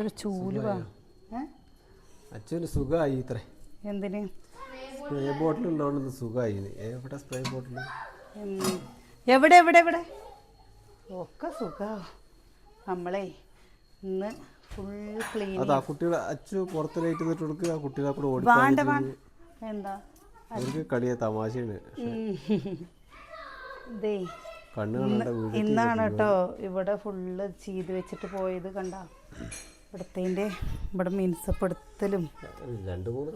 ഒരു ചൂൽ? അച്ഛന് സുഖമായി ഇത്രേ. എന്തിന്? സ്പ്രേ ബോട്ടിൽ ഉണ്ടാവുന്നത് സുഖമായി. എവിടെ സ്പ്രേ ബോട്ടിൽ? എവിടെ എവിടെ എവിടെ? ഒക്കെ സുഖാ. നമ്മളെ ഇന്ന് ഫുൾ ക്ലീൻ അതാ കുട്ടികളെ അച്ഛൻ പുറത്ത് ലൈറ്റ് നിന്നിട്ട് ആ കുട്ടികളെ കൂടെ ഓടി വേണ്ട വേണ്ട. എന്താ? അവർക്ക് കളിയ തമാശയാണ്. ഉം. ഇന്നാണ് കേട്ടോ? ഇവിടെ ഫുള്ള് ചെയ്ത് വെച്ചിട്ട് പോയത് കണ്ട? ഇവിടത്തേന്റെ ഇവിടെ മിനുസപ്പെടുത്തലും രണ്ട് മൂന്ന്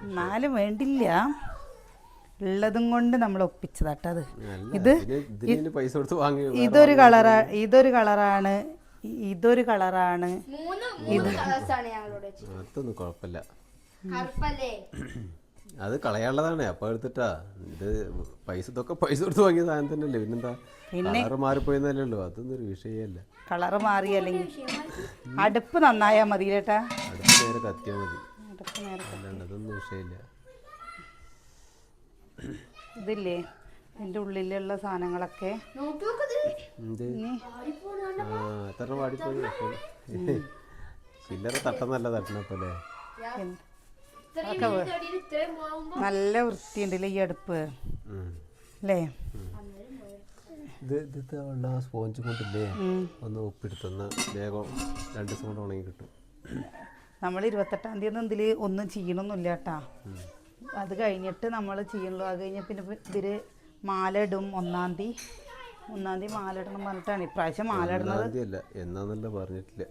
എന്നാലും വേണ്ടില്ല. ഉള്ളതും കൊണ്ട് നമ്മൾ ഒപ്പിച്ചതാട്ടത് ഇത് പൈസ കൊടുത്ത് വാങ്ങി ഇതൊരു കളറാ ഇതൊരു കളറാണ്. ഇതൊരു കളറാണ്. ഇത് അതൊന്നും കുഴപ്പമില്ല. അത് കളയാനുള്ളതാണ്. അപ്പൊ എടുത്തിട്ടാ. ഇത് പൈസ ഇതൊക്കെ പൈസ കൊടുത്ത് വാങ്ങിയ സാധനം തന്നെയല്ലേ. പിന്നെന്താ? കളറ് മാറിപ്പോയെന്നല്ലേ ഉള്ളൂ അതൊന്നും ഒരു വിഷയമല്ല കളറ് മാറി അല്ലെങ്കിൽ അടുപ്പ് നന്നായാ മതി അടുത്ത് നേരെ കത്തിയാൽ മതി. അടുപ്പ് അല്ലാണ്ട് അതൊന്നും വിഷയമില്ല ഇതില്ലേ? ഇതിന്റെ ഉള്ളിലുള്ള സാധനങ്ങളൊക്കെ. എത്ര പാടിപ്പോയി ചില്ലറ തട്ടം നല്ല തട്ടണപ്പോലെ നല്ല വൃത്തിയുണ്ടല്ലേ ഈ അടുപ്പ്? അല്ലേ ഇത് ഇത് ഉള്ള സ്പോഞ്ച് കൊണ്ടില്ലേ? ഒന്ന് ഉപ്പിടുത്തുന്ന വേഗം രണ്ട് ദിവസം കൊണ്ട് ഉണങ്ങി കിട്ടും. നമ്മൾ ഇരുപത്തെട്ടാം തീയതി ഇതിൽ ഒന്നും ചെയ്യണമെന്നില്ല കേട്ടാ. അത് കഴിഞ്ഞിട്ട് നമ്മൾ ചെയ്യണല്ലോ അത് കഴിഞ്ഞ പിന്നെ ഇതിൽ മാല ഇടും ഒന്നാം തീയതി. ഒന്നാം തീയതി മാല ഇടണം പറഞ്ഞിട്ടാണ്. ഇപ്രാവശ്യം മാല ഇടുന്നത് എന്നാന്നല്ല പറഞ്ഞിട്ടില്ല.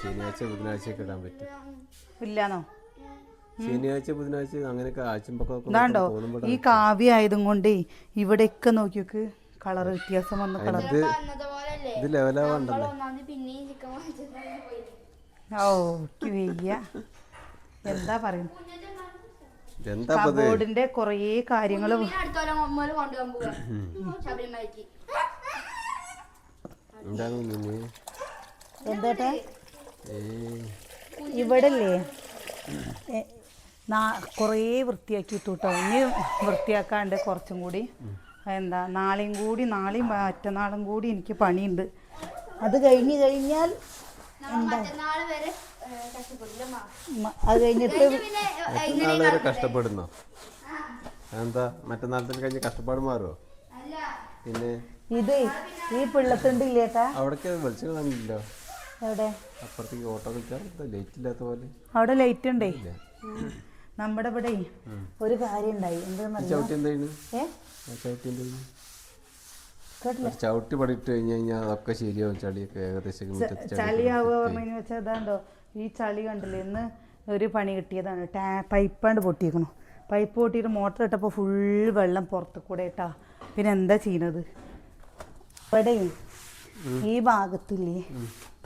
ശനിയാഴ്ച ബുധനാഴ്ച ഇടാൻ പറ്റും. ഇല്ലാന്നോ? ശനിയാഴ്ച ബുധനാഴ്ച അങ്ങനെയൊക്കെ ആഴ്ചമ്പൊക്കെ ഈ കാവ്യ ആയതും കൊണ്ടേ ഇവിടെയൊക്കെ നോക്കി നോക്ക് കളർ വ്യത്യാസം വന്ന കളർ. ഇത് ലെവലാവണ്ടല്ലോ ഓ എന്താ പറയുന്നത് കബോർഡിന്റെ കുറേ കാര്യങ്ങൾ ഇവിടല്ലേ എന്താട്ടാ ഏയ്. കുറേ വൃത്തിയാക്കിയിട്ടു കേട്ടോ ഇനി വൃത്തിയാക്കാണ്ട് കുറച്ചും കൂടി എന്താ നാളെയും കൂടി നാളെയും മറ്റന്നാളും കൂടി എനിക്ക് പണിയുണ്ട്. അത് കഴിഞ്ഞ് കഴിഞ്ഞാൽ അത് കഴിഞ്ഞിട്ട് കഷ്ടപ്പെടുന്നു? എന്താ മറ്റന്നാളത്തിന് കഴിഞ്ഞ് കഷ്ടപ്പാട് മാറുമോ പിന്നെ? ഇത് ഈ പിള്ളത്തുണ്ട് ഇല്ലേട്ടാ അവിടേക്ക് വെളിച്ചം കാണില്ലല്ലോ? എവിടെ? അപ്പുറത്തേക്ക് ഓട്ടോ വിളിച്ചാൽ ലൈറ്റ് ഇല്ലാത്ത പോലെ? അവിടെ ലൈറ്റ് ഉണ്ടേ? നമ്മുടെ ഇവിടെ ഒരു കാര്യം ഉണ്ടായി. എന്താണെന്നറിയോ ചവിട്ടി പടിയിട്ട് കഴിഞ്ഞ് കഴിഞ്ഞാൽ അതൊക്കെ ശരിയാവും. ചളിയൊക്കെ ഏകദേശം ചളിയാവുക പറഞ്ഞു വെച്ചാൽ അതാണ്ടോ ഈ ചളി കണ്ടില്ലേ? ഇന്ന് ഒരു പണി കിട്ടിയതാണ്. ടാ പൈപ്പാണ്ട് പൊട്ടിയേക്കണു. പൈപ്പ് പൊട്ടിയിട്ട് മോട്ടർ ഇട്ടപ്പോൾ ഫുൾ വെള്ളം പുറത്ത് കൂടെ ഇട്ടാ പിന്നെ എന്താ ചെയ്യണത്? ഇവിടെ ഈ ഭാഗത്തില്ലേ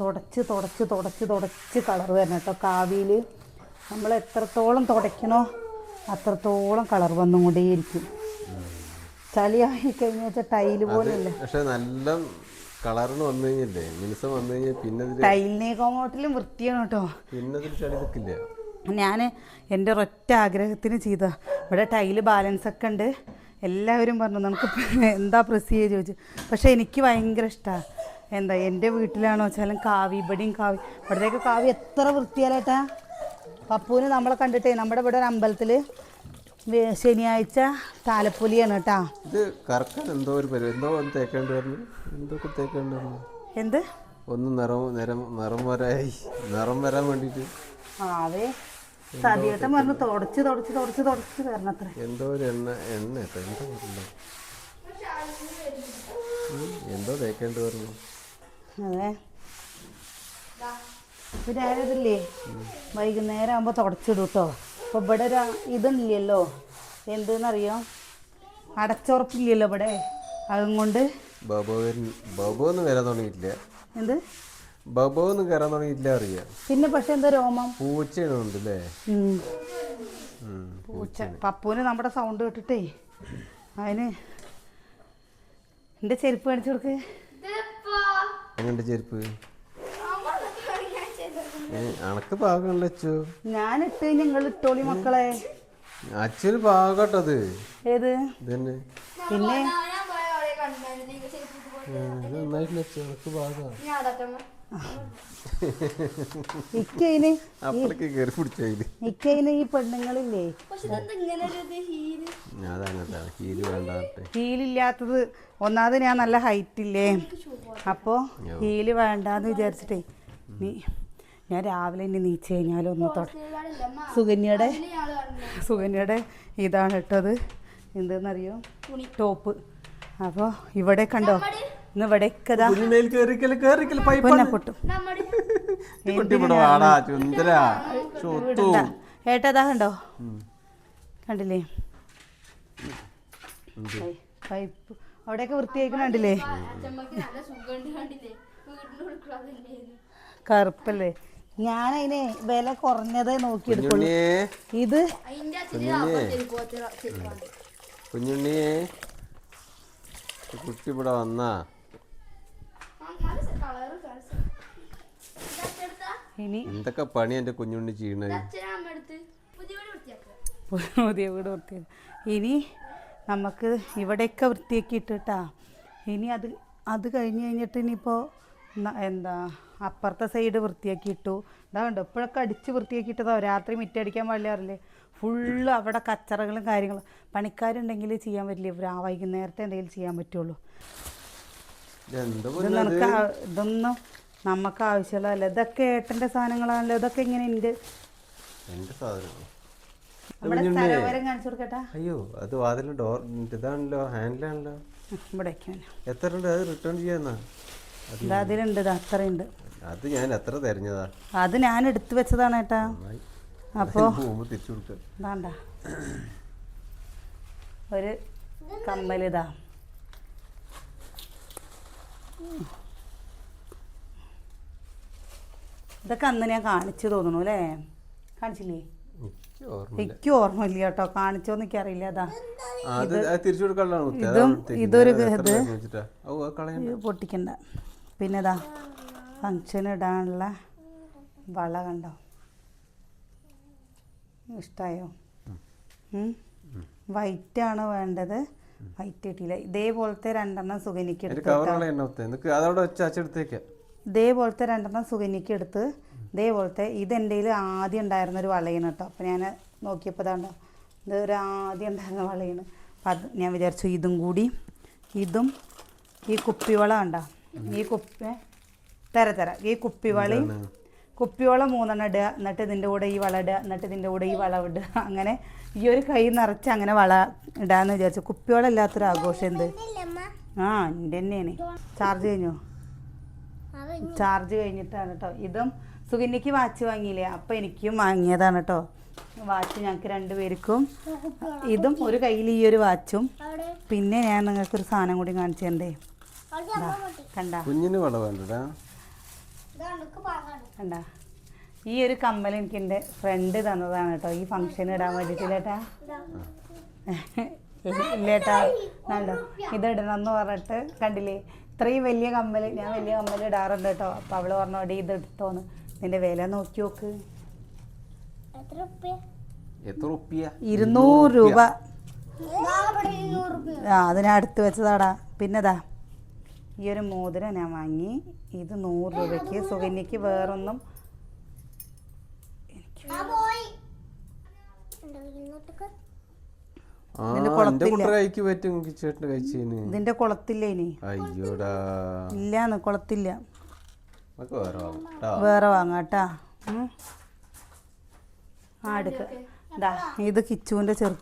തുടച്ച് തുടച്ച് തുടച്ച് തുടച്ച് കളർ വരണം കേട്ടോ. കാവിയിൽ നമ്മൾ എത്രത്തോളം തുടയ്ക്കണോ അത്രത്തോളം കളർ വന്നുകൊണ്ടേയിരിക്കും. ചളിയായി കഴിഞ്ഞ വെച്ചാൽ ടൈൽ പോലെയല്ല? പക്ഷെ നല്ല കളറിന് വന്നു കഴിഞ്ഞില്ലേ? മിനുസം വന്നു കഴിഞ്ഞാൽ പിന്നെ ടൈലിനെ കോമോട്ടിലും വൃത്തിയാണ് കേട്ടോ. പിന്നെ ചളി നിൽക്കില്ല ഞാൻ എന്റെ ഒരൊറ്റ ആഗ്രഹത്തിന് ചെയ്ത ഇവിടെ ടൈൽ ബാലൻസ് ഒക്കെ ഉണ്ട്. എല്ലാവരും പറഞ്ഞു നമുക്ക് എന്താ പ്രസ് ചെയ്യുക ചോദിച്ചു. പക്ഷേ എനിക്ക് ഭയങ്കര ഇഷ്ടമാണ് എന്താ എന്റെ വീട്ടിലാണോ വെച്ചാലും കാവി ഇവിടെയും കാവി. ഇവിടത്തേക്ക് കാവി എത്ര വൃത്തിയാലേട്ടാ പപ്പുവിന് നമ്മളെ കണ്ടിട്ടേ നമ്മുടെ ഇവിടെ ഒരു അമ്പലത്തിൽ ശനിയാഴ്ച താലപ്പൊലിയാണ് കേട്ടാ. ഇത് കറക്കാൻ എന്തോ ഒരു പരിപാടി. എന്തോ ഒന്ന് തേക്കേണ്ടി വരണം എന്തൊക്കെ തേക്കേണ്ടി വരണം എന്ത്? ഒന്ന് നിറം നിറം നിറം വരായി. നിറം വരാൻ വേണ്ടിയിട്ട്. ആവേ അതെ. സതിയേട്ടൻ പറഞ്ഞു തുടച്ച് തുടച്ച് തുടച്ച് തുടച്ച് തരണം അത്ര എന്തോ ഒരു എണ്ണ എണ്ണ എന്തോ എന്തോ തേക്കേണ്ടി വരുന്നു അതെ. പിന്നെ ആരതില്ലേ വൈകുന്നേരം ആകുമ്പോൾ തുടച്ചിടും കേട്ടോ അപ്പോൾ ഇവിടെ ഒരു ഇതില്ലല്ലോ എന്തെന്നറിയോ? അടച്ചുറപ്പില്ലല്ലോ ഇവിടെ. അതും കൊണ്ട് ബബോ ബബോ ഒന്നും വരാൻ തുടങ്ങിയിട്ടില്ല. എന്ത്? ബബോ ഒന്നും കയറാൻ തുടങ്ങിയിട്ടില്ല അറിയാം. പിന്നെ പക്ഷെ എന്താ രോമം? പൂച്ചയാണ് ഉണ്ട് അല്ലേ ഉം. ഉം. പൂച്ച. പപ്പുവിന് നമ്മുടെ സൗണ്ട് കേട്ടിട്ടേ. അതിന് എന്റെ ചെരുപ്പ് കാണിച്ചു കൊടുക്ക്. ചെരുപ്പ്? അച്ചു? ഞാനിട്ട് നിങ്ങൾ ഇട്ടോളി മക്കളെ. അച്ഛന് പാകട്ടത് ഏത്? പിന്നെ? ഞാൻ ഞാൻ ഇക്കയിന് കയറി പിടിച്ചതിൽ ഇക്കയിന് ഈ പെണ്ണുങ്ങളില്ലേ? അതങ്ങനത്താണ് ഹീൽ? വേണ്ടാട്ടെ ഹീലില്ലാത്തത് ഒന്നാമത് ഞാൻ നല്ല ഹൈറ്റ് ഇല്ലേ അപ്പോൾ ഹീൽ വേണ്ടാന്ന് വിചാരിച്ചിട്ടേ. നീ ഞാൻ രാവിലെ ഇനി നീച്ച് കഴിഞ്ഞാലും ഒന്ന് തുടങ്ങി സുകന്യയുടെ സുകന്യയുടെ ഇതാണ് ഇട്ടത്. എന്തെന്നറിയോ? ടോപ്പ്. അപ്പോൾ ഇവിടെ കണ്ടോ? ഇന്ന് പൊട്ടും. ഇവിടെ ഏട്ടതാ കണ്ടോ? കണ്ടില്ലേ? പൈപ്പ്. അവിടെയൊക്കെ തന്നെയായിരുന്നു കറുപ്പല്ലേ? ഞാൻ അതിനെ വില കുറഞ്ഞതേ നോക്കിയെടുക്കുള്ളൂ. ഇത് കുഞ്ഞുണ്ണിയെ കുട്ടി ഇവിടെ വന്നാ. ഇനി എന്തൊക്കെ പണി എന്റെ കുഞ്ഞുണ്ണി ചെയ്യണത്? പുതിയ വീട് വൃത്തിയാക്കുക ഇനി നമുക്ക് ഇവിടെയൊക്കെ വൃത്തിയാക്കിയിട്ട് ഇട്ടിട്ടാ ഇനി അത് അത് കഴിഞ്ഞ് കഴിഞ്ഞിട്ട് ഇനിയിപ്പോൾ എന്താ അപ്പുറത്തെ സൈഡ് വൃത്തിയാക്കി ഇട്ടു. ഇതാ കണ്ടോ ഇപ്പോഴൊക്കെ അടിച്ച് വൃത്തിയാക്കിയിട്ടതോ രാത്രി മിറ്റടിക്കാൻ പാടില്ലാറില്ലേ ഫുള്ള് അവിടെ കച്ചറകളും കാര്യങ്ങളും. പണിക്കാരുണ്ടെങ്കിൽ ചെയ്യാൻ പറ്റില്ല. വൈകുന്നേരത്തെ എന്തെങ്കിലും ചെയ്യാൻ പറ്റുള്ളൂ. ആ- ഇതൊന്നും നമുക്ക് ആവശ്യമുള്ളതല്ല. ഇതൊക്കെ ഏട്ടന്റെ സാധനങ്ങളാണല്ലോ. ഇതൊക്കെ ഇങ്ങനെ ഉണ്ട് അയ്യോ അത് വാതിൽ ഡോർ ഇതാണല്ലോ ഹാൻഡിലാണല്ലോ ഇവിടെ വയ്ക്കാൻ എത്ര ഉണ്ട്? അത് റിട്ടേൺ ചെയ്യാന്നാ? അതിലുണ്ട്. അത്രയുണ്ട്. അത് ഞാൻ എത്ര തെരഞ്ഞതാ? അത് ഞാൻ എടുത്തു വെച്ചതാണ് ഏട്ടാ. അപ്പോ വേണ്ട ഒരു കമ്മലിതാ. ഇതൊക്കെ അന്ന് ഞാൻ കാണിച്ചു തോന്നുന്നു അല്ലേ? കാണിച്ചില്ലേ? എനിക്ക് ഓർമ്മ എനിക്ക് ഓർമ്മയില്ല കേട്ടോ. കാണിച്ചോന്ന് എനിക്ക് അറിയില്ല അത് ഇതും ഇതൊരു ഇത് പൊട്ടിക്കണ്ട പിന്നെ ഇതാ ഫങ്ഷൻ ഇടാനുള്ള വള കണ്ടോ? ഇഷ്ടായോ? വൈറ്റ് ആണ് വേണ്ടത്. വൈറ്റ് കിട്ടിയില്ല. ഇതേപോലത്തെ രണ്ടെണ്ണം സുഗനിക്ക് ഇതേപോലത്തെ രണ്ടെണ്ണം സുഗനിക്ക് എടുത്ത് ഇതേപോലത്തെ ഇത് എന്റെ ആദ്യം ഉണ്ടായിരുന്ന ഒരു വളയാണ് കേട്ടോ. അപ്പോൾ ഞാൻ നോക്കിയപ്പോൾ ഇതാണ്ടോ? ഇത് ഒരു ആദ്യം ഉണ്ടായിരുന്ന വളയാണ്. അപ്പം അത് ഞാൻ വിചാരിച്ചു ഇതും കൂടി. ഇതും ഈ കുപ്പിവള കണ്ടോ? ഈ കുപ്പി തര തര. ഈ കുപ്പിവളി കുപ്പിവളം മൂന്നെണ്ണം ഇടുക എന്നിട്ട് ഇതിന്റെ കൂടെ ഈ വള ഇടുക എന്നിട്ട് ഇതിന്റെ കൂടെ ഈ വള ഇടുക. അങ്ങനെ ഈ ഒരു കൈ നിറച്ച് അങ്ങനെ വള ഇടാന്ന് വിചാരിച്ചു. കുപ്പിവളം ഇല്ലാത്തൊരു ആഘോഷം എന്ത്? ആ എന്റെ തന്നെയാണ്. ചാർജ് കഴിഞ്ഞു? ചാർജ് കഴിഞ്ഞിട്ടാണ് കേട്ടോ ഇതും സുകന്യക്ക് വാച്ച് വാങ്ങിയില്ലേ? അപ്പം എനിക്കും വാങ്ങിയതാണ് കേട്ടോ വാച്ച് ഞങ്ങൾക്ക് രണ്ടുപേർക്കും ഇതും ഒരു കയ്യിൽ ഈ ഒരു വാച്ചും. പിന്നെ ഞാൻ നിങ്ങൾക്കൊരു സാധനം കൂടി കാണിച്ചു തരണ്ടേ കണ്ടാ കണ്ട. കുഞ്ഞിന് വള വേണ്ടടാ. കണ്ട? ഈ ഒരു കമ്മൽ എനിക്ക് എന്റെ ഫ്രണ്ട് തന്നതാണ് കേട്ടോ. ഈ ഫംഗ്ഷൻ ഇടാൻ വേണ്ടിയിട്ടില്ലേട്ടാ ഇല്ലേട്ടാ? കണ്ടോ? ഇത് ഇടണം എന്ന് പറഞ്ഞിട്ട് കണ്ടില്ലേ? ഇത്രയും വലിയ കമ്മൽ ഞാൻ വലിയ കമ്മൽ ഇടാറുണ്ട് കേട്ടോ. അപ്പോൾ അവൾ പറഞ്ഞോടി ഇത് എടുത്തോന്ന്. നിന്റെ വില നോക്കി നോക്ക്. ഇരുന്നൂറ് രൂപ. ആ അത് ഞാൻ അടുത്ത് വെച്ചതാടാ. പിന്നെതാ? ഈ ഒരു മോതിരം ഞാൻ വാങ്ങി. ഇത് നൂറ് രൂപയ്ക്ക്. സുകന്യക്ക് വേറൊന്നും ആ ഇതിന്റെ കുളത്തില്ല. ഇനി. അയ്യോടാ. ഇല്ലാന്ന് കുളത്തില്ല. നമുക്ക് വേറെ വാങ്ങാട്ടാ. ആ എടുക്ക. ഇതാ ഇത് കിച്ചുവിന്റെ ചെറു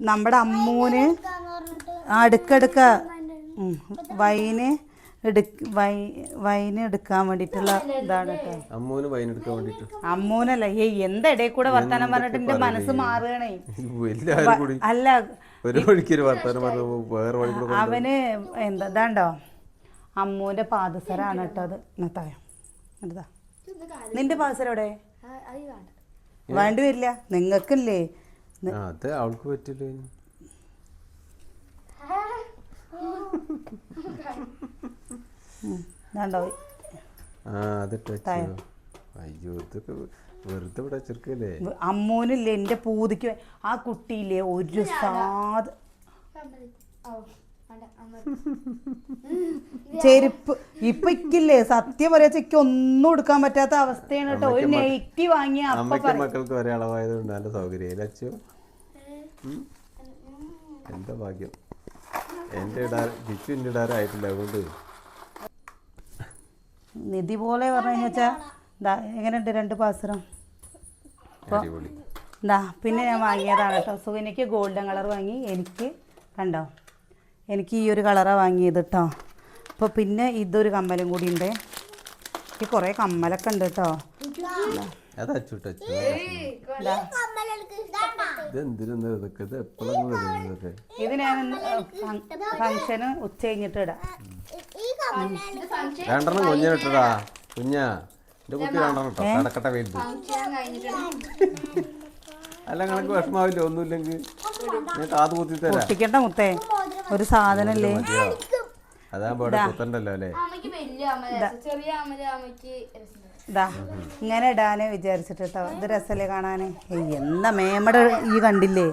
നമ്മുടെ അമ്മൂന് ഉം. വൈന് എടുക്ക വൈ വൈന് എടുക്കാൻ വേണ്ടിയിട്ടുള്ള ഇതാണ് കേട്ടോ. അമ്മൂന് വൈനെടുക്കാൻ വേണ്ടിട്ട് അമ്മൂനല്ല? ഏയ് എന്താ ഇടയിൽ കൂടെ വർത്താനം പറഞ്ഞിട്ട് എന്റെ മനസ്സ് മാറുകയാണേ. അല്ല ഒരു വഴിക്കൊരു വർത്താനം പറഞ്ഞു വേറെ വഴി അവന് എന്താ ഇതാണ്ടോ? അമ്മൂന്റെ പാദസരാണ് കേട്ടോ അത്. ഇന്നത്തായോ എന്താ നിന്റെ പാദസരം എവിടെ? വേണ്ടി വരില്ല. നിങ്ങൾക്കില്ലേ? അത് അവൾക്ക് പറ്റില്ല ഇതാണ്ടോ ആ അതിട്ട് വെച്ചോ അയ്യോ ഇതൊക്കെ വെറുതെ ഇവിടെ ചെറുക്കല്ലേ അമ്മൂനില്ലേ എന്റെ പൂതിക്ക് ആ കുട്ടിയില്ലേ ഒരു സാധ ചെരുപ്പ്. ഇപ്പൊ ഇക്കില്ലേ സത്യം പറയാ ചെക്ക് ഒന്നും എടുക്കാൻ പറ്റാത്ത അവസ്ഥയാണ് കേട്ടോ. ഒരു നെയ്റ്റി വാങ്ങിയ മക്കൾക്ക് ഒരേ അളവായതുകൊണ്ട് നല്ല സൗകര്യം അച്ചു എന്താ ഭാഗ്യം? എന്റെ ഇടാർ ചിച്ചു എന്റെ ഇടാറായിട്ടില്ല അതുകൊണ്ട്? നിധി പോലെ പറഞ്ഞു വെച്ചാ ദാ എങ്ങനെയുണ്ട് രണ്ട് പാസറും അപ്പോൾ ദാ പിന്നെ ഞാൻ വാങ്ങിയതാണ് കേട്ടോ. സുഖനിക്ക് ഗോൾഡൻ കളർ വാങ്ങി. എനിക്ക് കണ്ടോ? എനിക്ക് ഈ ഒരു കളറാണ് വാങ്ങിയത് കേട്ടോ. അപ്പോൾ പിന്നെ ഇതൊരു കമ്മലും കൂടി ഉണ്ട്. എനിക്ക് കുറേ കമ്മലൊക്കെ ഉണ്ട് കേട്ടോ. ഇത് ഞാൻ ഫംഗ്ഷന് ഉച്ച കഴിഞ്ഞിട്ട് ഇടാം. രണ്ടെണ്ണം കുഞ്ഞിനിട്ടടാ കുഞ്ഞാ എന്റെ കുട്ടി രണ്ടെണ്ണം ഇട്ടോ. നടക്കട്ടെ വീട്ടിൽ അല്ല കണക്ക് വിഷമാവില്ല? ഒന്നുമില്ലെങ്കിൽ ഞാൻ കാത് കുത്തി തരാം. പൊട്ടിക്കണ്ട മുത്തേ. ഒരു സാധനല്ലേ? അതാകുമ്പോ ഇവിടെ കുത്തണ്ടല്ലോ അല്ലേ? ഇതാ. ഇങ്ങനെ ഇടാനേ വിചാരിച്ചിട്ട് കേട്ടോ ഇത് രസമല്ലേ കാണാനേ? എന്താ മേമട ഈ കണ്ടില്ലേ?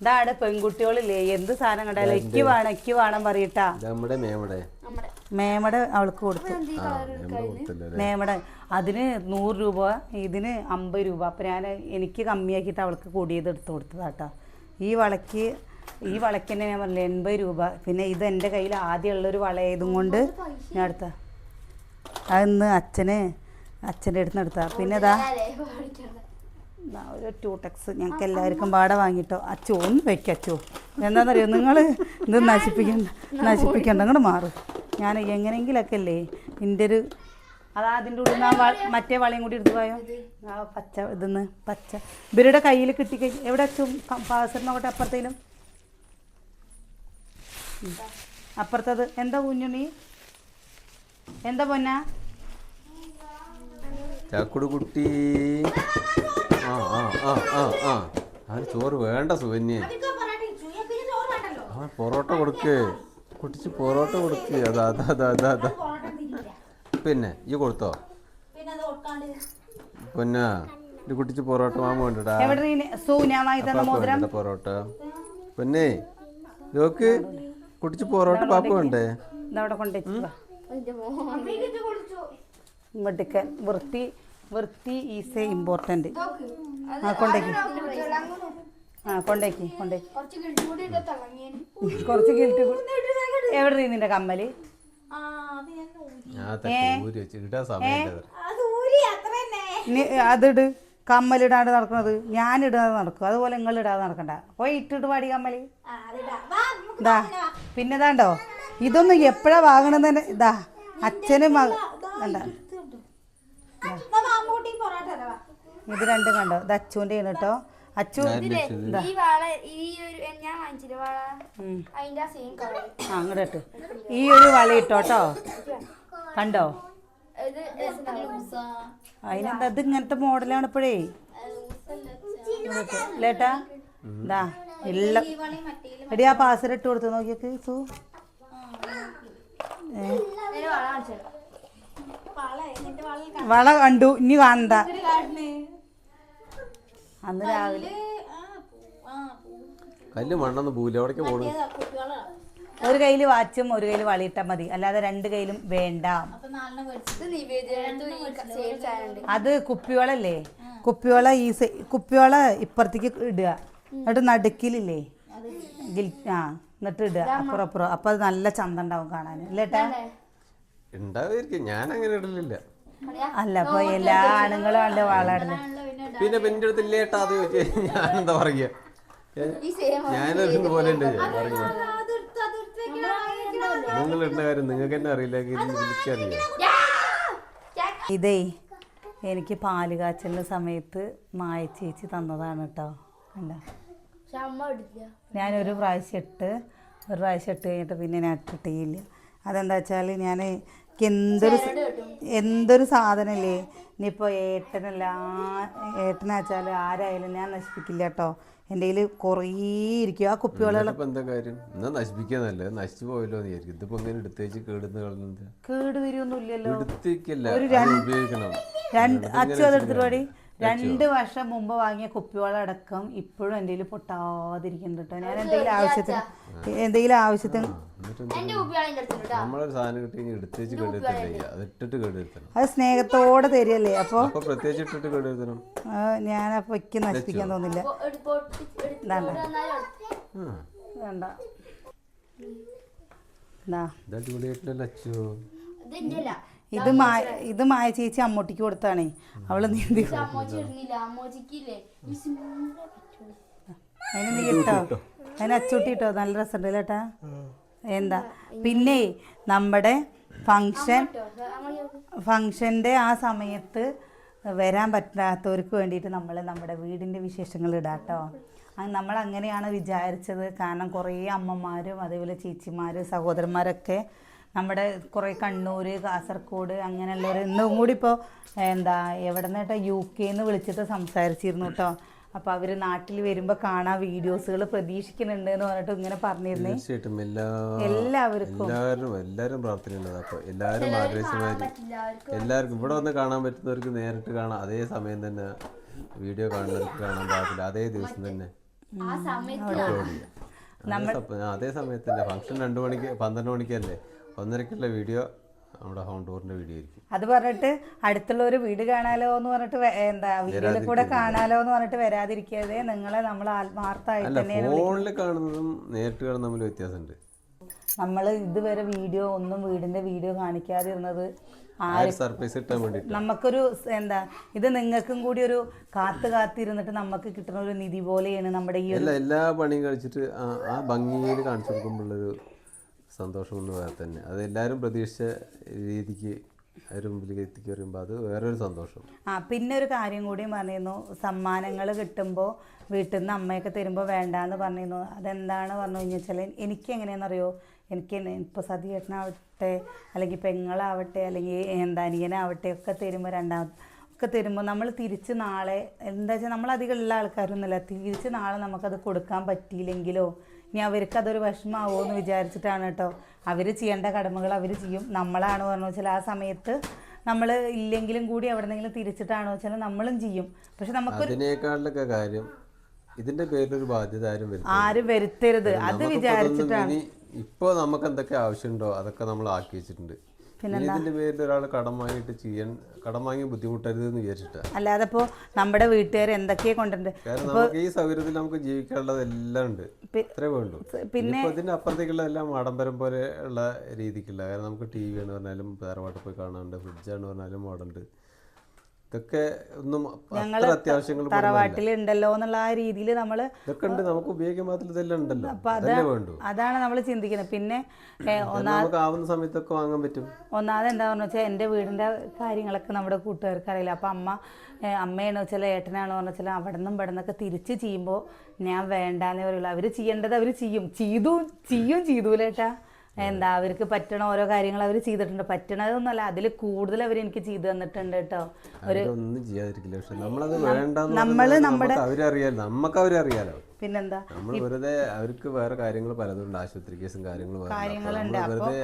ഇതാണ് പെൺകുട്ടികളില്ലേ? എന്ത് സാധനം കണ്ടാലും എക്ക് വേണം എക്ക് വേണം പറയട്ടാ മേമടെ. നമ്മുടെ മേമട അവൾക്ക് കൊടുത്തു. മേമടെ അതിന് നൂറ് രൂപ ഇതിന് അമ്പത് രൂപ. അപ്പം ഞാൻ എനിക്ക് കമ്മിയാക്കിയിട്ട് അവൾക്ക് കൂടിയത് എടുത്തു കൊടുത്തതാട്ടോ. ഈ വളയ്ക്ക് ഈ വളയ്ക്ക് തന്നെ ഞാൻ പറഞ്ഞില്ല എൺപത് രൂപ. പിന്നെ ഇത് എന്റെ കയ്യിൽ ആദ്യമുള്ളൊരു വളയതും കൊണ്ട് ഞാൻ എടുത്ത. അതൊന്ന് അച്ഛന് അച്ഛന്റെ അടുത്ത് എടുത്താ. പിന്നെ ഇതാ. ദാ ഒരു ടൂ ടെക്സ് ഞങ്ങൾക്ക് എല്ലാവർക്കും പാടെ വാങ്ങിട്ടോ അച്ചോ ഒന്ന് വെക്ക അച്ചോ. എന്താണെന്നറിയോ നിങ്ങൾ ഇത് നശിപ്പിക്കണ്ട നശിപ്പിക്കണ്ട അങ്ങോട്ട് മാറും. ഞാൻ എങ്ങനെയെങ്കിലൊക്കെ അല്ലേ എന്റെ ഒരു അതാ അതിന്റെ ഉള്ളിൽ നിന്ന് ആ മറ്റേ വളയും കൂടി എടുത്തു പോയോ? ആ പച്ച ഇതെന്ന് പച്ച. ഇവരുടെ കയ്യിൽ കിട്ടിക്കഴിഞ്ഞ് എവിടെ അച്ചും? പാസറിനോട്ടെ അപ്പുറത്തേലും. അപ്പുറത്തത് എന്താ കുഞ്ഞുണ്ണി എന്താ പൊന്നാ? ചാക്കുട് കുട്ടി. ആ ആ ആ ആ ആ. അവന് ചോറ് വേണ്ട സുകന്യെ. ആ പൊറോട്ട കൊടുക്ക്. കുട്ടിച്ച് പൊറോട്ട കൊടുക്ക്. അതാ അതാ അതാ അതാ അതാ. പിന്നെ ഈ കൊടുത്തോ? പിന്നെ ഇത് കുട്ടിച്ച് പൊറോട്ട മാമ വേണ്ടടാ വാങ്ങി പൊറോട്ട? പിന്നെ നോക്ക് കുട്ടിച്ച് പൊറോട്ട പാപ്പ വേണ്ടേ? കൊണ്ടുവച്ചു മെടുക്കൻ വൃത്തി വൃത്തി ഈസ് എ ഇമ്പോർട്ടന്റ് ആ കൊണ്ടേക്ക്. ആ കൊണ്ടേക്ക് കൊണ്ടേക്ക്. കുറച്ച് കിൽട്ട് എവിടെ നിന്ന് നിന്റെ കമ്മൽ? അതിട് കമ്മലിടാണ്ട് നടക്കുന്നത്. ഞാൻ ഇടാതെ നടക്കും. അതുപോലെ നിങ്ങൾ ഇടാതെ നടക്കണ്ട. പോയി ഇട്ടിട്ട് പാടി കമ്മൽ. ഇതാ പിന്നെ ഇതാണ്ടോ? ഇതൊന്നും എപ്പോഴാ വാങ്ങണമെന്ന് തന്നെ ഇതാ അച്ഛനും മക വേണ്ട ഇത് രണ്ടും കണ്ടോ? ഇത് അച്ചുവിന്റെ ആണ് കേട്ടോ. അച്ചു ഇതാ ഈ വാള ഈ ഒരു ഞാൻ വാങ്ങിച്ചില്ല വാള. അതിന്റെ ആ സെയിം കളർ ആ അങ്ങോട്ട് ഇട്ട്. ഈ ഒരു വള ഇട്ടോട്ടോ കണ്ടോ? ഇത് ലൂസാ. അതിനെന്താ ഇത് ഇങ്ങനത്തെ മോഡലാണ് ഇപ്പോഴേ ലേട്ടാ ഇതാ എല്ലാം എടി ആ പാസര ഇട്ട് കൊടുത്ത് നോക്കിയൊക്കെ സു. ഏ വള വള കണ്ടു ഇനി കാണണ്ട അന്ന് രാവിലെ. കല്ല് മണ്ണൊന്നും പൂല എവിടേക്ക് പോണു? ഒരു കയ്യിൽ വാച്ചും ഒരു കയ്യിൽ വളയിട്ടാൽ മതി. അല്ലാതെ രണ്ട് കയ്യിലും വേണ്ട. അത് കുപ്പിവളല്ലേ? കുപ്പിവള ഈ സൈ- കുപ്പിവള ഇപ്പുറത്തേക്ക് ഇടുക. എന്നിട്ട് നടുക്കിലില്ലേ? ഗിൽ ആ എന്നിട്ട് ഇടുക അപ്പുറം അപ്പുറം. അപ്പൊ അത് നല്ല ചന്ത ഉണ്ടാവും കാണാൻ അല്ലേട്ടാ ഉണ്ടാവുമായിരിക്കും ഞാൻ അങ്ങനെ ഇടലില്ല. അല്ല അപ്പൊ എല്ലാ ആണുങ്ങളും അല്ല വളയിടുന്നത് പിന്നെ പിന്നെ അടുത്ത് ഇല്ലേട്ടാ അത് ചോദിച്ചു ഞാൻ എന്താ പറയുക? ഞാൻ ഇടുന്ന പോലെ ഉണ്ട് പറഞ്ഞു നിങ്ങൾ ഇടുന്ന കാര്യം നിങ്ങൾക്ക് തന്നെ അറിയില്ല. എനിക്കറിയാം ഇതേ എനിക്ക് പാൽ കാച്ചലിന്റെ സമയത്ത് മായ ചേച്ചി തന്നതാണ് കേട്ടോ കണ്ട? ഞാനൊരു പ്രാവശ്യം ഇട്ട് ഒരു പ്രാവശ്യം ഇട്ട് കഴിഞ്ഞിട്ട് പിന്നെ ഞാൻ ഇട്ടിട്ടില്ല. അതെന്താ വെച്ചാൽ ഞാൻ എന്തൊരു എന്തൊരു സാധനമില്ലേ ഇനിയിപ്പോൾ ഏട്ടനല്ല ഏട്ടനാച്ചാൽ ആരായാലും ഞാൻ നശിപ്പിക്കില്ല കേട്ടോ. എന്റെ കയ്യിൽ കുറേ ഇരിക്കും. ആ കുപ്പിവെള്ളം ഇപ്പൊ എന്താ കാര്യം? എന്നാ നശിപ്പിക്കാന്നല്ലേ നശിച്ചു പോയല്ലോ എന്ന് വിചാരിക്കും. ഇതിപ്പോ ഇങ്ങനെ എടുത്തേച്ച് കേടുന്ന കളഞ്ഞത് കേട് വരുമൊന്നുമില്ലല്ലോ എടുത്തിരിക്കല്ല ഒരു അത് ഉപയോഗിക്കണം. രണ്ട് അച്ഛൻ അതെടുത്തിട്ട് പാടി രണ്ട് വർഷം മുമ്പ് വാങ്ങിയ കുപ്പിവെള്ളം അടക്കം ഇപ്പോഴും എന്റെ കയ്യിൽ പൊട്ടാതിരിക്കുന്നുണ്ട് കേട്ടോ ഞാൻ എന്തെങ്കിലും ആവശ്യത്തിന് എന്തെങ്കിലും ആവശ്യത്തിന് നമ്മളൊരു സാധനം കിട്ടി എടുത്തേച്ച് കേടുവരുത്തണ്ട അത് ഇട്ടിട്ട് കേടുവരുത്തണം. അത് സ്നേഹത്തോടെ തരികയല്ലേ? അപ്പോൾ അപ്പൊ പ്രത്യേകിച്ച് ഇട്ടിട്ട് കേടുവരുത്തണം. ഞാൻ അപ്പോൾ എനിക്ക് നശിപ്പിക്കാൻ തോന്നില്ല. വേണ്ട. എന്നാ ഇത് മായ ഇത് മായ ചേച്ചി അമ്മൂട്ടിക്ക് കൊടുത്താണേ. അവൾ നീന്തി അതിന് നീ ഇട്ടോ. അതിന് അച്ചൂട്ടി കിട്ടോ നല്ല രസമുണ്ട് ചേട്ടാ എന്താ? പിന്നെ നമ്മുടെ ഫങ്ഷൻ കേട്ടോ ഫങ്ഷന്റെ ആ സമയത്ത് വരാൻ പറ്റാത്തവർക്ക് വേണ്ടിയിട്ട് നമ്മൾ നമ്മുടെ വീടിന്റെ വിശേഷങ്ങൾ ഇടാട്ടോ. കേട്ടോ നമ്മൾ അങ്ങനെയാണ് വിചാരിച്ചത്. കാരണം കുറേ അമ്മമാരും അതേപോലെ ചേച്ചിമാരും സഹോദരന്മാരൊക്കെ നമ്മുടെ കുറേ കണ്ണൂർ കാസർഗോഡ് അങ്ങനെയുള്ളവർ ഇന്നും കൂടി ഇപ്പോൾ എന്താ എവിടെ നിന്നേട്ടാ യു കെന്ന് വിളിച്ചിട്ട് സംസാരിച്ചിരുന്നു കേട്ടോ അപ്പോൾ അവർ നാട്ടിൽ വരുമ്പോൾ കാണാൻ വീഡിയോസുകൾ പ്രതീക്ഷിക്കുന്നുണ്ട് എന്ന് പറഞ്ഞിട്ട് ഇങ്ങനെ പറഞ്ഞിരുന്നേ. തീർച്ചയായിട്ടും എല്ലാവർക്കും. എല്ലാവരും എല്ലാവരും പ്രാർത്ഥനയുള്ളത് അപ്പൊ എല്ലാവരും ആഗ്രഹിച്ചമാതിരി എല്ലാവർക്കും ഇവിടെ വന്ന് കാണാൻ പറ്റുന്നവർക്ക് നേരിട്ട് കാണാം. അതേ സമയം തന്നെ വീഡിയോ കാണുന്നവർക്ക് കാണാൻ പാടില്ല. അതേ ദിവസം തന്നെ. ആ സമയത്ത് അതേ സമയത്ത് തന്നെ. ഫംഗ്ഷൻ രണ്ടു മണിക്ക് പന്ത്രണ്ട് മണിക്കല്ലേ? ഒന്നരക്കുള്ള വീഡിയോ നമ്മുടെ ഹോം ടൂറിന്റെ വീഡിയോ ആയിരിക്കും. അത് പറഞ്ഞിട്ട് അടുത്തുള്ള ഒരു വീട് കാണാലോ എന്ന് പറഞ്ഞിട്ട് വെ- എന്താ വീട്ടിൽ കൂടെ കാണാലോ എന്ന് പറഞ്ഞിട്ട് വരാതിരിക്കാതെ നിങ്ങളെ നമ്മൾ ആത്മാർത്ഥമായിട്ട് അല്ല ഫോണിൽ കാണുന്നതും നേരിട്ട് കാണുന്ന തമ്മിൽ വ്യത്യാസമുണ്ട്. നമ്മൾ ഇതുവരെ വീഡിയോ ഒന്നും വീടിന്റെ വീഡിയോ കാണിക്കാതിരുന്നത് ആ ഒരു സർപ്രൈസ് കിട്ടാൻ നമുക്കൊരു സ് എന്താ ഇത് നിങ്ങൾക്കും കൂടി ഒരു കാത്ത് കാത്തിരുന്നിട്ട് നമുക്ക് കിട്ടുന്ന ഒരു നിധി പോലെയാണ് നമ്മുടെ ഈ ഒരു എല്ലാ എല്ലാ പണിയും കഴിച്ചിട്ട് ആ ആ ഭംഗിയിൽ കാണിച്ചു കൊടുക്കുമ്പോഴുള്ളൊരു സന്തോഷം എന്ന് വേറെ തന്നെ. അത് എല്ലാവരും പ്രതീക്ഷിച്ച രീതിക്ക് അത് വേറൊരു സന്തോഷം. ആ പിന്നെ ഒരു കാര്യം കൂടി പറഞ്ഞിരുന്നു സമ്മാനങ്ങൾ കിട്ടുമ്പോൾ വീട്ടിൽ നിന്ന് അമ്മയൊക്കെ തരുമ്പോൾ വേണ്ടാന്ന് പറഞ്ഞിരുന്നു അതെന്താണ് പറഞ്ഞു കഴിഞ്ഞാൽ വെച്ചാൽ എനിക്ക് എങ്ങനെയാണെന്നറിയോ എനിക്ക് ഇപ്പോൾ സതിയേട്ടനാവട്ടെ അല്ലെങ്കിൽ പെങ്ങളാവട്ടെ അല്ലെങ്കിൽ എന്താ അനിയനാവട്ടെ ഒക്കെ തരുമ്പോൾ രണ്ടാമത് ഒക്കെ തരുമ്പോൾ നമ്മൾ തിരിച്ച് നാളെ എന്താ വെച്ചാൽ നമ്മൾ അധികം ഉള്ള ആൾക്കാരൊന്നുമില്ല. തിരിച്ച് നാളെ നമുക്കത് കൊടുക്കാൻ പറ്റിയില്ലെങ്കിലോ ഇനി അവർക്ക് അതൊരു വിഷമാവോ എന്ന് വിചാരിച്ചിട്ടാണ് കേട്ടോ. അവർ ചെയ്യേണ്ട കടമകൾ അവർ ചെയ്യും. നമ്മളാണ് പറഞ്ഞു വെച്ചാൽ ആ സമയത്ത് നമ്മൾ ഇല്ലെങ്കിലും കൂടി എവിടെന്നെങ്കിലും തിരിച്ചിട്ടാണോ വെച്ചാൽ നമ്മളും ചെയ്യും. പക്ഷെ നമുക്ക് അതിനേക്കാളിലൊക്കെ കാര്യം ഇതിന്റെ പേരിലൊരു ബാധ്യത ആരും ആരും വരുത്തരുത്. അത് വിചാരിച്ചിട്ടാണ്. ഇപ്പൊ നമുക്ക് എന്തൊക്കെ ആവശ്യമുണ്ടോ അതൊക്കെ നമ്മൾ ആക്കി വെച്ചിട്ടുണ്ട്. ഇതിന്റെ പേരിൽ ഒരാൾ കടം വാങ്ങിയിട്ട് ചെയ്യാൻ കടം വാങ്ങി ബുദ്ധിമുട്ടരുത് എന്ന് വിചാരിച്ചിട്ടാ. അല്ലാതെ നമ്മുടെ വീട്ടുകാർ എന്തൊക്കെയാ കൊണ്ടുണ്ട് കാരണം നമുക്ക് ഈ സൗകര്യത്തിൽ നമുക്ക് ജീവിക്കാനുള്ളത് എല്ലാം ഉണ്ട്. പി- ഇത്രേ വേണ്ടു. പിന്നെ ഇതിന്റെ അപ്പുറത്തേക്കുള്ള എല്ലാം ആഡംബരം പോലെ ഉള്ള രീതിക്കുള്ള കാരണം നമുക്ക് ടി വി ആണ് പറഞ്ഞാലും തറവാട്ടിൽ പോയി കാണാനുണ്ട് ഫ്രിഡ്ജാണ് പറഞ്ഞാലും മോഡുണ്ട് ഇതൊക്കെ ഒന്നും അത്ര അത്യാവശ്യങ്ങൾ തറവാട്ടിൽ ഉണ്ടല്ലോ എന്നുള്ള ആ രീതിയിൽ നമ്മൾ ഇതൊക്കെ ഉണ്ട് നമുക്ക് ഉപയോഗിക്കാൻ മാത്രം ഇതെല്ലാം ഉണ്ടല്ലോ. വേണ്ടു. അതാണ് നമ്മൾ ചിന്തിക്കുന്നത്. പിന്നെ നമുക്ക് ആവുന്ന സമയത്തൊക്കെ വാങ്ങാൻ പറ്റും. ഒന്നാമത് എന്താ വെച്ചാൽ എന്റെ വീടിന്റെ കാര്യങ്ങളൊക്കെ നമ്മുടെ കൂട്ടുകാർക്ക് അറിയില്ല അപ്പൊ അമ്മ അമ്മയാണോ വെച്ചാൽ ഏട്ടനാണോ എന്ന് വെച്ചാൽ അവിടെ നിന്നും ഇവിടെ നിന്നൊക്കെ തിരിച്ച് ചെയ്യുമ്പോൾ ഞാൻ വേണ്ടാന്നേ പറയുള്ളൂ. അവർ ചെയ്യേണ്ടത് അവർ ചെയ്യും. ചെയ്തു ചെയ്യും ചെയ്തൂലേട്ടാ. എന്താ അവർക്ക് പറ്റണ ഓരോ കാര്യങ്ങൾ അവർ ചെയ്തിട്ടുണ്ട്. പറ്റണതൊന്നുമല്ല അതിൽ കൂടുതൽ അവർ എനിക്ക് ചെയ്തു തന്നിട്ടുണ്ട് കേട്ടോ. ഒരു നമ്മളത് നമുക്ക് അവരറിയാലോ നമുക്ക് അവരറിയാലോ. പിന്നെന്താ? നമ്മൾ വെറുതെ അവർക്ക് വേറെ കാര്യങ്ങൾ പലതുണ്ട് ആശുപത്രി കേസും കാര്യങ്ങളും വെറുതെ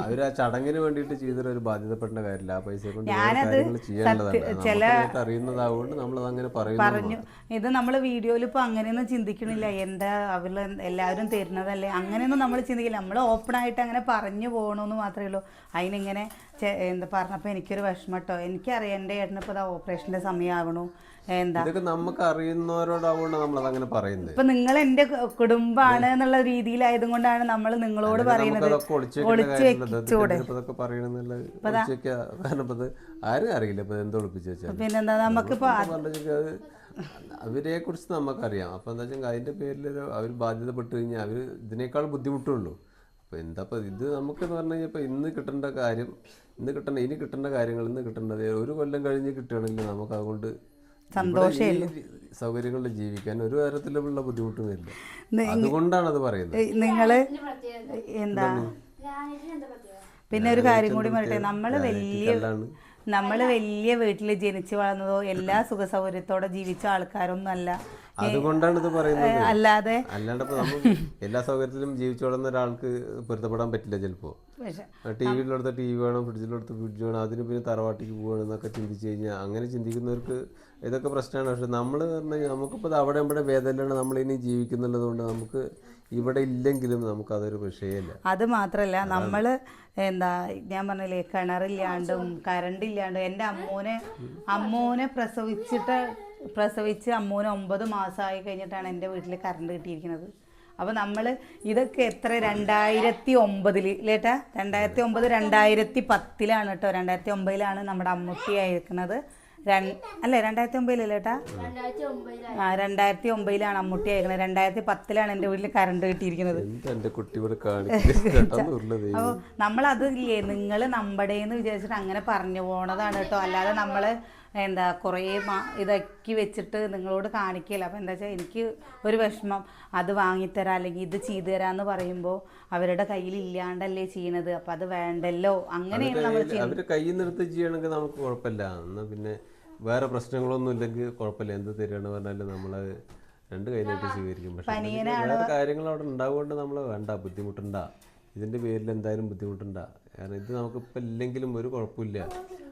അവർ ആ ചടങ്ങിന് വേണ്ടിയിട്ട് ചെയ്തൊരു ഒരു ബാധ്യതപ്പെടേണ്ട കാര്യമില്ല. ആ പൈസ കൊണ്ട് കാര്യങ്ങൾ ചെയ്യാനുള്ളതാണ് അറിയുന്നതാവുകൊണ്ട് നമ്മളത് അങ്ങനെ പറഞ്ഞു. ഇത് നമ്മൾ വീഡിയോയിൽ ഇപ്പോൾ അങ്ങനെയൊന്നും ചിന്തിക്കണില്ല. എന്താ അവർ എല്ലാവരും തരുന്നതല്ലേ? അങ്ങനെയൊന്നും നമ്മൾ ചിന്തിക്കില്ല. നമ്മൾ ഓപ്പൺ ആയിട്ട് അങ്ങനെ പറഞ്ഞു പോകണമെന്ന് മാത്രമേ ഉള്ളൂ. അതിനിങ്ങനെ എന്താ പറഞ്ഞപ്പോൾ എനിക്കൊരു വിഷമം കേട്ടോ എനിക്കറിയാം എന്റെ ഏട്ടനിപ്പോൾ ഓപ്പറേഷന്റെ ഓപ്പറേഷന്റെ സമയമാവണു എന്താ? ഇതൊക്കെ നമുക്ക് അറിയുന്നവരോടാവുകൊണ്ട് നമ്മൾ അങ്ങനെ പറയുന്നത് ഇപ്പൊ നിങ്ങൾ എന്റെ കുടുംബാണ് എന്നുള്ള രീതിയിലായത് കൊണ്ടാണ് നമ്മൾ നിങ്ങളോട് പറയുന്നത് ഒളിച്ചു വെച്ചൂടെ? ആരും അറിയില്ല ഇപ്പൊ വെച്ചാൽ പിന്നെന്താ നമുക്ക് അത് അവരെ കുറിച്ച് നമുക്കറിയാം. അപ്പൊ എന്താ വെച്ചാൽ അതിന്റെ പേരിൽ അവർ ബാധ്യതപ്പെട്ട് കഴിഞ്ഞാൽ അവർ ഇതിനേക്കാൾ ബുദ്ധിമുട്ടുള്ളൂ. അപ്പൊ എന്താ ഇത് നമുക്കെന്ന് പറഞ്ഞു കഴിഞ്ഞാൽ ഇപ്പൊ ഇന്ന് കിട്ടേണ്ട കാര്യം ഇന്ന് കിട്ടേണ്ട ഇനി കിട്ടേണ്ട കാര്യങ്ങൾ ഇന്ന് കിട്ടേണ്ടത് ഒരു കൊല്ലം കഴിഞ്ഞ് കിട്ടുകയാണെങ്കിൽ നമുക്ക് അതുകൊണ്ട് സൗകര്യങ്ങളിൽ ജീവിക്കാൻ ഒരു തരത്തിലുള്ള ബുദ്ധിമുട്ടും വരില്ല. അതുകൊണ്ടാണ് അത് പറയുന്നത്. നിങ്ങൾ എന്താ? പിന്നെ ഒരു കാര്യം കൂടി പറയട്ടെ. നമ്മൾ വലിയ നമ്മൾ നമ്മൾ വലിയ വീട്ടിൽ ജനിച്ചു വളർന്നതോ എല്ലാ സുഖ സൗകര്യത്തോടെ ജീവിച്ച ആൾക്കാരൊന്നും അല്ല അതുകൊണ്ടാണ് ഇത് പറയുന്നത്. അല്ലാതെ. അല്ലാണ്ട് നമ്മൾ എല്ലാ സൗകര്യത്തിലും ജീവിച്ചു വളർന്ന ഒരാൾക്ക് പൊരുത്തപ്പെടാൻ പറ്റില്ല ചിലപ്പോ. ടി വിയിലെടുത്ത ടി വി വേണം ഫ്രിഡ്ജിലെടുത്ത് ഫ്രിഡ്ജ് വേണം അതിന് പിന്നെ തറവാട്ടിക്ക് പോകണം എന്നൊക്കെ ചിന്തിച്ചു കഴിഞ്ഞാൽ അങ്ങനെ ചിന്തിക്കുന്നവർക്ക് ഇതൊക്കെ പ്രശ്നമാണ്. പക്ഷെ നമ്മൾ പറഞ്ഞാൽ നമുക്കിപ്പോൾ അവിടെ ഇവിടെ വേദനയാണ് നമ്മളിനി ജീവിക്കുന്നുള്ളത് കൊണ്ട് നമുക്ക് ഇവിടെ ഇല്ലെങ്കിലും നമുക്ക് അതൊരു വിഷയമല്ല അത് മാത്രല്ല നമ്മൾ എന്താ ഞാൻ പറഞ്ഞില്ലേ കിണറില്ലാണ്ടും കറണ്ട് ഇല്ലാണ്ടും എന്റെ അമ്മൂനെ അമ്മൂനെ പ്രസവിച്ചിട്ട് പ്രസവിച്ച് അമ്മൂന് ഒമ്പത് മാസമായി കഴിഞ്ഞിട്ടാണ് എന്റെ വീട്ടിൽ കറണ്ട് കിട്ടിയിരിക്കുന്നത്. അപ്പോൾ നമ്മൾ ഇതൊക്കെ എത്ര? രണ്ടായിരത്തി ഒമ്പതിൽ ലേട്ടാ രണ്ടായിരത്തി ഒമ്പത് രണ്ടായിരത്തി പത്തിലാണ് കേട്ടോ. രണ്ടായിരത്തി ഒമ്പതിലാണ് നമ്മുടെ അമ്മുട്ടി ആയിരിക്കുന്നത് രൺ അല്ലേ? രണ്ടായിരത്തി ഒമ്പതിലല്ലേ ഏട്ടാ ആ രണ്ടായിരത്തി ഒമ്പതിലാണ് അമ്മുട്ടി അയക്കുന്നത്. രണ്ടായിരത്തി പത്തിലാണ് എന്റെ വീട്ടിൽ കറണ്ട് കിട്ടിയിരിക്കുന്നത് അപ്പോൾ നമ്മളത് ഇല്ലേ നിങ്ങൾ നമ്മുടേന്ന് വിചാരിച്ചിട്ട് അങ്ങനെ പറഞ്ഞു പോണതാണ് കേട്ടോ. അല്ലാതെ നമ്മൾ എന്താ കുറേ ഇതാക്കി വെച്ചിട്ട് നിങ്ങളോട് കാണിക്കില്ല അപ്പോൾ എന്താ വെച്ചാൽ എനിക്ക് ഒരു വിഷമം. അത് വാങ്ങിത്തരാം അല്ലെങ്കിൽ ഇത് ചെയ്തു തരാമെന്ന് പറയുമ്പോൾ അവരുടെ കയ്യിൽ ഇല്ലാണ്ടല്ലേ ചെയ്യണത്. അപ്പം അത് വേണ്ടല്ലോ. അങ്ങനെയാണ് നമ്മൾ ചെയ്യുന്നത്. കയ്യിൽ എടുത്ത് ചെയ്യണമെങ്കിൽ നമുക്ക് കുഴപ്പമില്ല. എന്നാൽ പിന്നെ വേറെ പ്രശ്നങ്ങളൊന്നും ഇല്ലെങ്കിൽ കുഴപ്പമില്ല. എന്ത് തരികയാണ് പറഞ്ഞാലും നമ്മൾ രണ്ട് കൈ സ്വീകരിക്കും. പക്ഷേ വേറെ കാര്യങ്ങൾ അവിടെ ഉണ്ടാവുകൊണ്ട് നമ്മൾ വേണ്ട ബുദ്ധിമുട്ടുണ്ട. ഇതിന്റെ പേരിൽ എന്തായാലും ബുദ്ധിമുട്ടുണ്ട. കാരണം ഇത് നമുക്കിപ്പോൾ ഇല്ലെങ്കിലും ഒരു കുഴപ്പമില്ല.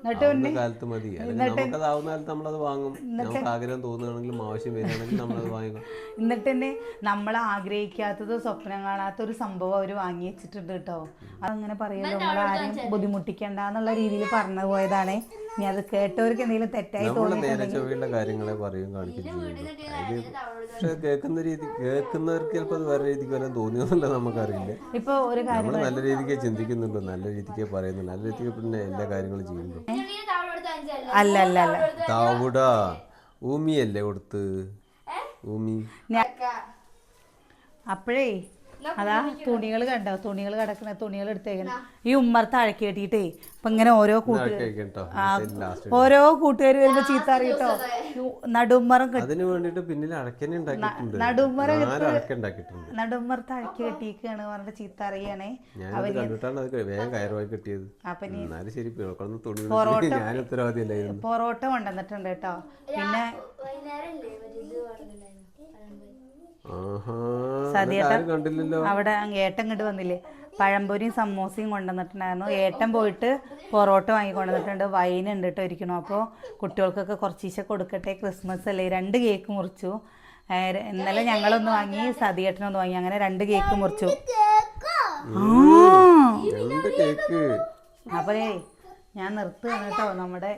ആവുന്ന കാലത്ത് മതി. അല്ലെങ്കിൽ നമുക്കത് ആവുന്ന കാലത്ത് നമ്മളത് വാങ്ങും. നമുക്ക് ആഗ്രഹം തോന്നുകയാണെങ്കിലും ആവശ്യം വരികയാണെങ്കിൽ നമ്മളത് വാങ്ങിക്കും. എന്നിട്ട് തന്നെ നമ്മൾ ആഗ്രഹിക്കാത്തത് സ്വപ്നം കാണാത്ത ഒരു സംഭവം അവർ വാങ്ങി വെച്ചിട്ടുണ്ട് കേട്ടോ. അതങ്ങനെ പറയുമല്ലോ നമ്മൾ ആരും ബുദ്ധിമുട്ടിക്കണ്ട എന്നുള്ള രീതിയിൽ പറഞ്ഞു പോയതാണേ. ഇനി അത് കേട്ടവർക്ക് എന്തെങ്കിലും തെറ്റായി നേരെ ചൊവ്വയുള്ള കാര്യങ്ങളെ പറയും പക്ഷെ കേൾക്കുന്ന രീതി കേൾക്കുന്നവർക്ക് ചിലപ്പോൾ അത് വേറെ രീതിക്ക് വല്ലതും തോന്നിയെന്നല്ല നമുക്കറിയില്ല. ഇപ്പൊ ഒരു കാര്യം നല്ല രീതിക്ക് ചിന്തിക്കുന്നുണ്ടോ നല്ല രീതിക്ക് പറയുന്നുണ്ട് നല്ല രീതിക്ക് പിന്നെ എല്ലാ കാര്യങ്ങളും ചെയ്യുന്നു അല്ല? അല്ല അല്ല താവുട ഊമിയല്ലേ കൊടുത്ത്? ഊമി. അപ്പോഴേ അതാ തുണികൾ കണ്ടോ? തുണികൾ കിടക്കണ തുണികൾ എടുത്തേക്കണ. ഈ ഉമ്മർ അഴക്കി കെട്ടിയിട്ടേ ഇപ്പൊ ഇങ്ങനെ ഓരോ കൂട്ടുകാർ ഓരോ കൂട്ടുകാർ വരുമ്പോ ചീത്ത അറിയട്ടോ നടുമ്മറം അതിനു അതിന് വേണ്ടിട്ട് പിന്നിൽ നടുമ്മർത്ത് അഴക്കി കെട്ടിയിരിക്കുകയാണ് പറഞ്ഞിട്ട് ചീത്ത അറിയണേ അപ്പൊ പൊറോട്ട കൊണ്ടുവന്നിട്ടുണ്ട് കേട്ടോ പിന്നെ വൈകുന്നേരം ഇല്ലേ മറ്റേ ഇത് പറഞ്ഞിട്ടുണ്ടായിരുന്നു പഴംപൊരി. ആരും അവിടെ അങ്ങ് ഏട്ടൻ ഇങ്ങോട്ട് വന്നില്ലേ? പഴംപൊരിയും സമോസയും കൊണ്ടുവന്നിട്ടുണ്ടായിരുന്നു. ഏട്ടൻ പോയിട്ട് പൊറോട്ട വാങ്ങി കൊണ്ടുവന്നിട്ടുണ്ട് വൈൻ ഉണ്ട് കേട്ടോ ഇരിക്കണം. അപ്പോൾ കുട്ടികൾക്കൊക്കെ കുറച്ചീശെ കൊടുക്കട്ടെ. ക്രിസ്മസ് അല്ലേ? രണ്ട് കേക്ക് മുറിച്ചു. ഇന്നലെ ഞങ്ങളൊന്ന് വാങ്ങി സതിയേട്ടനൊന്ന് വാങ്ങി. അങ്ങനെ രണ്ട് കേക്ക് മുറിച്ചു. അപ്പോഴേ ഞാൻ നിർത്തുകയാണ് കേട്ടോ. നമ്മുടെ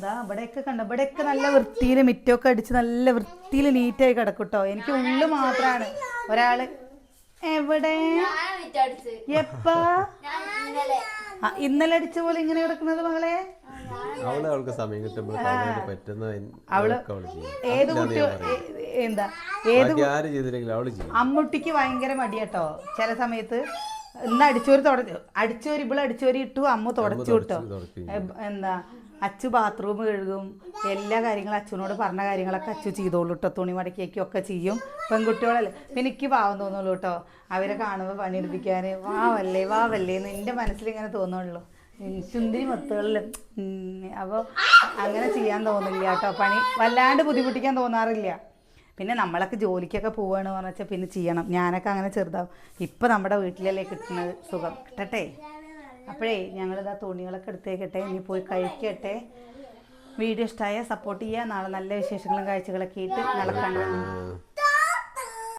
ഇതാ ഇവിടെയൊക്കെ കണ്ടോ? ഇവിടെയൊക്കെ നല്ല വൃത്തിയിൽ മിറ്റൊക്കെ അടിച്ച് നല്ല വൃത്തിയിൽ നീറ്റായി കിടക്കും കേട്ടോ എനിക്ക് ഉള്ളു മാത്രമാണ് ഒരാൾ എവിടെ? എപ്പാ? ഇന്നലെ അടിച്ച പോലെ ഇങ്ങനെ കിടക്കുന്നത് മകളെ? അവൾ അവൾക്ക് സമയം കിട്ടുമ്പോൾ പറ്റുന്ന അവൾ ഏത് കുട്ടി എന്താ? ഏത് അവൾ അമ്മുട്ടിക്ക് ഭയങ്കര മടിയാട്ടോ. ചില സമയത്ത് ഇന്ന് അടിച്ചോര് തുടച്ചു അടിച്ചോര് ഇവിടെ അടിച്ചോരി ഇട്ടു അമ്മ തുടച്ചു കിട്ടോ എന്താ? അച്ചു ബാത്റൂം കഴുകും. എല്ലാ കാര്യങ്ങളും അച്ഛനോട് പറഞ്ഞ കാര്യങ്ങളൊക്കെ അച്ചു ചെയ്തോളൂ കേട്ടോ തുണി മടക്കിയൊക്കെ ഒക്കെ ചെയ്യും. പെൺകുട്ടികളല്ലേ? പിന്നെ എനിക്ക് പാവം തോന്നുള്ളൂ കേട്ടോ അവരെ കാണുമ്പോൾ പണിയെടുപ്പിക്കാൻ വാവല്ലേ വാവല്ലേ എന്ന് എന്റെ മനസ്സിൽ ഇങ്ങനെ തോന്നുള്ളൂ ചുന്തിരി മത്തുകളിൽ അപ്പോൾ അങ്ങനെ ചെയ്യാൻ തോന്നില്ല കേട്ടോ പണി വല്ലാണ്ട് ബുദ്ധിമുട്ടിക്കാൻ തോന്നാറില്ല. പിന്നെ നമ്മളൊക്കെ ജോലിക്കൊക്കെ പോവുകയാണ് പറഞ്ഞു വെച്ചാൽ പിന്നെ ചെയ്യണം. ഞാനൊക്കെ അങ്ങനെ ചെറുതാവും. ഇപ്പം നമ്മുടെ വീട്ടിലല്ലേ കിട്ടുന്നത് സുഖം. കിട്ടട്ടെ? അപ്പോഴേ ഞങ്ങളിതാ തുണികളൊക്കെ എടുത്തേക്കട്ടെ ഇനി പോയി കഴിക്കട്ടെ. വീഡിയോ ഇഷ്ടമായ സപ്പോർട്ട് ചെയ്യുക. നാളെ നല്ല വിശേഷങ്ങളും കാഴ്ചകളൊക്കെ ആയിട്ട് നാളെ കാണാം ആ.